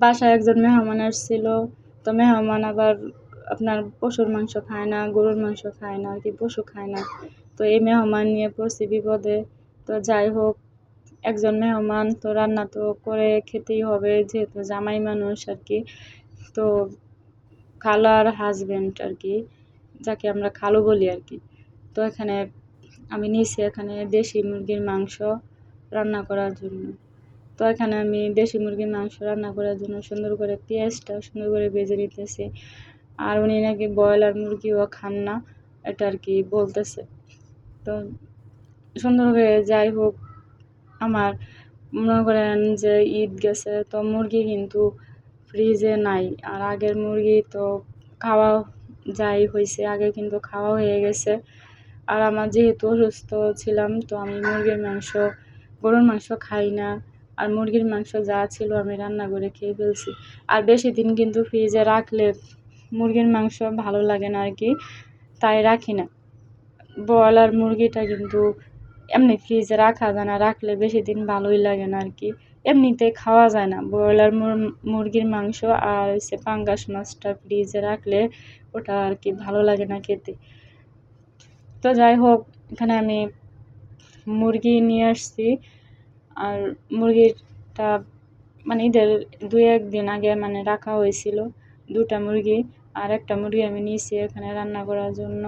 বাসায় একজন মেহমান আসছিল, তো মেহমান আবার আপনার পশুর মাংস খায় না, গরুর মাংস খায় না, আর কি পশু খায় না। তো এই মেহমান নিয়ে পড়ছি বিপদে। তো যাই হোক, একজন মেহমান তো রান্না তো করে খেতেই হবে, যেহেতু জামাই মানুষ আর কি। তো খালার হাজব্যান্ড আর কি, যাকে আমরা খালু বলি আর কি। তো এখানে আমি নিয়েছি এখানে দেশি মুরগির মাংস রান্না করার জন্য। তো এখানে আমি দেশি মুরগির মাংস রান্না করার জন্য সুন্দর করে পেঁয়াজটা সুন্দর করে ভেজে নিতেছি। আর উনি নাকি ব্রয়লার মুরগিও খান না, এটা আর কি বলতেছে। তো সুন্দর করে যাই হোক, আমার মনে করেন যে ঈদ গেছে, তো মুরগি কিন্তু ফ্রিজে নাই। আর আগের মুরগি তো খাওয়া যাই হয়েছে আগে কিন্তু খাওয়া হয়ে গেছে। আর আমার যেহেতু অসুস্থ ছিলাম, তো আমি মুরগির মাংস, গরুর মাংস খাই না। আর মুরগির মাংস যা ছিল আমি রান্না করে খেয়ে ফেলছি। আর বেশি দিন কিন্তু ফ্রিজে রাখলে মুরগির মাংস ভালো লাগে না আর কি, তাই রাখি না। ব্রয়লার মুরগিটা কিন্তু এমনি ফ্রিজে রাখা যায় না, রাখলে বেশি দিন ভালোই লাগে না আর কি। এমনিতে খাওয়া যায় না। ব্রয়লার মুরগির মাংস আর হচ্ছে পাঙ্গাস মাছটা ফ্রিজে রাখলে ওটা আর কি ভালো লাগে না খেতে। তো যাই হোক, এখানে আমি মুরগি নিয়ে আসছি। আর মুরগিটা মানে ঈদের দু একদিন আগে মানে রাখা হয়েছিল দুটা মুরগি আর একটা মুরগি আমি নিয়েছি এখানে রান্না করার জন্য।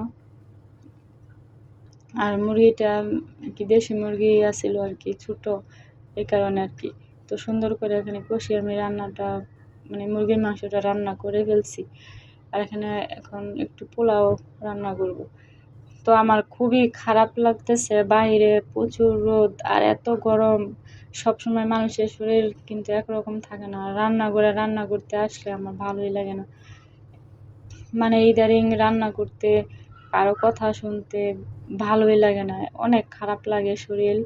আর মুরগিটা কি দেশি মুরগি আছিল আর কি, ছোটো, এই কারণে আর কি। তো সুন্দর করে এখানে কষিয়ে আমি রান্নাটা মানে মুরগির মাংসটা রান্না করে ফেলছি। আর এখানে এখন একটু পোলাও রান্না করব। তো আমার খুবই খারাপ লাগতেছে। বাইরে প্রচুর রোদ আর এত গরম। সবসময় মানুষের শরীর কিন্তু একরকম থাকে না। রান্না করে রান্না করতে আসলে আমার ভালোই লাগে না। মানে ইদারিং রান্না করতে, কারও কথা শুনতে ভালোই লাগে না। অনেক খারাপ লাগে শরীর।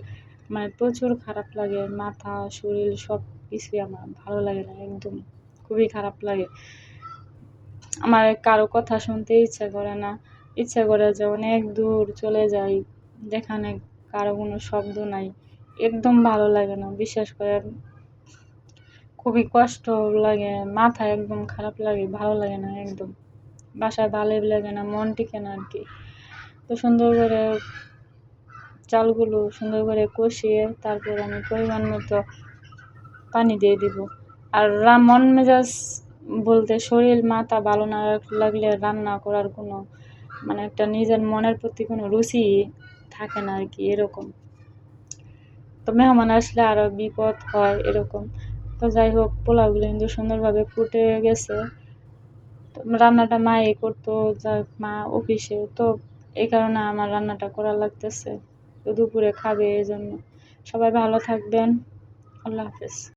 মানে প্রচুর খারাপ লাগে। মাথা, শরীর সব কিছুই আমার ভালো লাগে না। একদম খুবই খারাপ লাগে। আমার কারও কথা শুনতে ইচ্ছা করে না। ইচ্ছা করে যে অনেক দূর চলে যাই, যেখানে কারও কোনো শব্দ নাই। একদম ভালো লাগে না, বিশ্বাস করে খুবই কষ্ট লাগে, মাথা একদম খারাপ লাগে, ভালো লাগে না একদম। বাসায় ভালোই লাগে না, মন টিকে না আর কি তো সুন্দর করে চালগুলো সুন্দর করে কষিয়ে তারপর আমি পরিমাণ মতো পানি দিয়ে দিব। আর মন মেজাজ বলতে শরীর, মাথা ভালো না লাগলে রান্না করার কোনো মানে একটা নিজের মনের প্রতি কোনো রুচি থাকে না আর কি, এরকম। তো মেহমান আসলে আরও বিপদ হয় এরকম। তো যাই হোক, পোলাওগুলো কিন্তু সুন্দরভাবে ফুটে গেছে। রান্নাটা এ করতো যা মা অফিসে। তো এই কারণে আমার রান্নাটা করা লাগতেছে। তো দুপুরে খাবে এই জন্য সবাই ভালো থাকবেন। আল্লাহ হাফেজ।